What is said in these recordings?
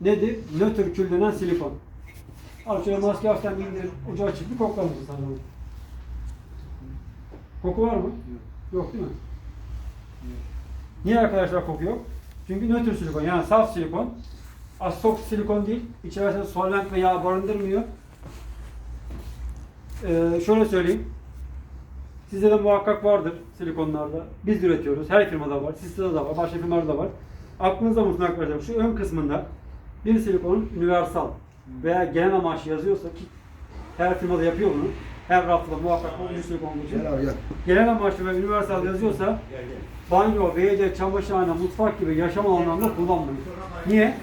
nedir? Nötr kül denen silikon. Al şöyle maske hafiften indirip ucu açık bir koklar mısın sana? Koku var mı? Yok değil mi? Niye arkadaşlar koku yok? Çünkü nötr silikon yani saf silikon. Astok silikon değil. İçerisinde solvent ve yağ barındırmıyor. Ee, şöyle söyleyeyim. Sizde de muhakkak vardır silikonlarda. Biz üretiyoruz. Her firmada var. Sizde de var. Başka firmalarda da var. Aklınızda bulunsun arkadaşlar. Şu ön kısmında bir silikonun universal veya genel amaç yazıyorsa ki her firmada yapıyor bunu. Her rafta muhakkak bu bir silikon için. Gel abi gel. Genel amaçlı ve universal yazıyorsa banyo, WC, çamaşırhane, mutfak gibi yaşam alanlarında kullanmayın. Niye?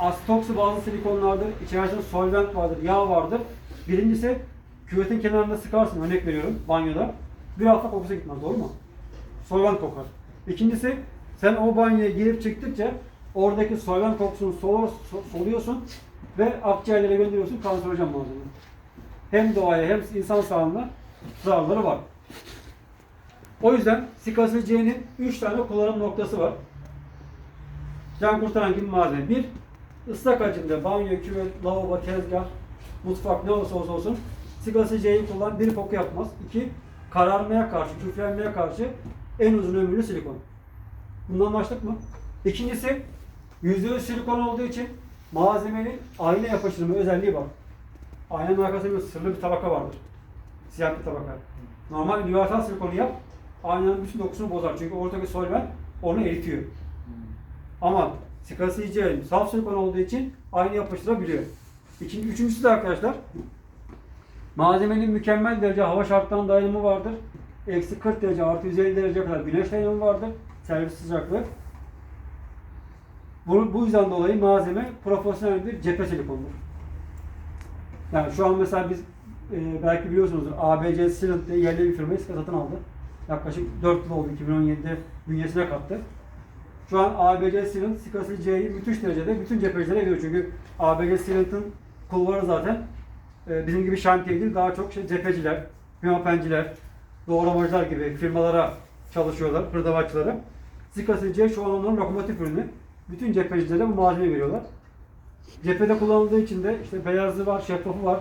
Astoksu bazı silikonlardır, içerisinde solvent vardır, yağ vardır. Birincisi küvetin kenarında sıkarsın, örnek veriyorum banyoda. Bir hafta kokusu gitmez, doğru mu? Solvent kokar. İkincisi sen o banyoya girip çıktıkça oradaki solvent kokusunu solur, so- soluyorsun ve akciğerlere gönderiyorsun kanserojen malzeme. Hem doğaya hem insan sağlığına zararları var. O yüzden Sikası C'nin 3 tane kullanım noktası var. Can kurtaran gibi malzeme. Bir, ıslak hacimde banyo, küvet, lavabo, tezgah, mutfak ne olursa olsa olsun Sikası C'yi kullan, bir koku yapmaz. İki, kararmaya karşı, küflenmeye karşı en uzun ömürlü silikon. Bundan anlaştık mı? İkincisi, %100 silikon olduğu için malzemenin ayna yapıştırma özelliği var. Aynanın arkasında bir sırlı bir tabaka vardır. Siyah bir tabaka. Normal universal silikonu yap, aynanın bütün dokusunu bozar. Çünkü oradaki solvent onu eritiyor. Ama sikasiyece saf silikon olduğu için aynı yapıştırabiliyor. İkinci, üçüncüsü de arkadaşlar malzemenin mükemmel derece hava şartlarına dayanımı vardır. Eksi 40 derece artı 150 derece kadar güneş dayanımı vardır. Servis sıcaklığı. Bu, bu yüzden dolayı malzeme profesyonel bir cephe silikondur. Yani şu an mesela biz e, belki biliyorsunuzdur ABC Sealant diye yerli bir firmayı satın aldı. Yaklaşık 4 yıl oldu 2017'de bünyesine kattı. Şu an ABC Sealant Sikası C'yi müthiş derecede bütün cephecilere veriyor. Çünkü ABC Sealant'ın kulları zaten e, bizim gibi şantiye değil daha çok şey cepheciler, pimapenciler, doğramacılar gibi firmalara çalışıyorlar, hırdavatçılara. Sikası C şu an onların lokomotif ürünü. Bütün cephecilere bu malzeme veriyorlar. Cephede kullanıldığı için de işte beyazı var, şeffafı var,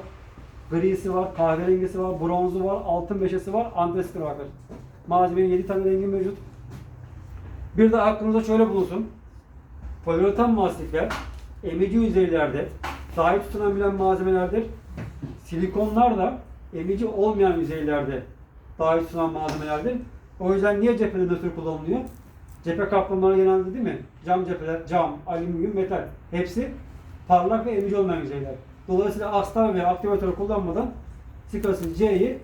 grisi var, kahverengisi var, bronzu var, altın beşesi var, andesiti var. Malzemenin 7 tane rengi mevcut. Bir de aklınızda şöyle bulunsun. Poliuretan mastikler emici yüzeylerde dahi tutunabilen malzemelerdir. Silikonlar da emici olmayan yüzeylerde dahi tutunan malzemelerdir. O yüzden niye cephede nötr kullanılıyor? Cephe kaplamaları genelde değil mi? Cam cepheler, cam, alüminyum, metal. Hepsi parlak ve emici olmayan yüzeyler. Dolayısıyla astar ve aktivatörü kullanmadan Sikas'ın C'yi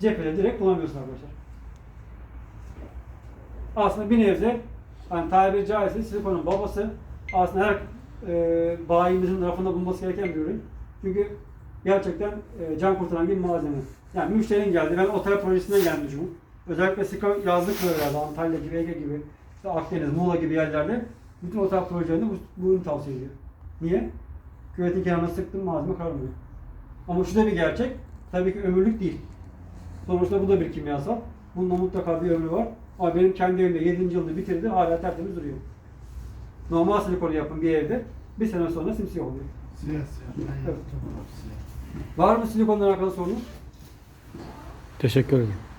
cephede direkt kullanıyorsunuz arkadaşlar. Aslında bir nebze hani tabiri caizse silikonun babası aslında her e, bayimizin rafında bulunması gereken bir ürün. Çünkü gerçekten e, can kurtaran bir malzeme. Yani müşterinin geldi. Ben otel projesinden gelmişim. Özellikle Sika yazlık bölgelerde Antalya gibi, Ege gibi, işte Akdeniz, Muğla gibi yerlerde bütün otel projelerinde bu, bu ürünü tavsiye ediyor. Niye? Küvetin kenarına sıktım malzeme kararmıyor. Ama şu da bir gerçek. Tabii ki ömürlük değil. Sonuçta bu da bir kimyasal. Bunun da mutlaka bir ömrü var. Ama benim kendi evimde 7. yılını bitirdi. Hala tertemiz duruyor. Normal silikonu yapın bir evde. Bir sene sonra simsiyah oluyor. Siyah siyah. Evet. Var mı silikonla alakalı sorunuz? Teşekkür ederim.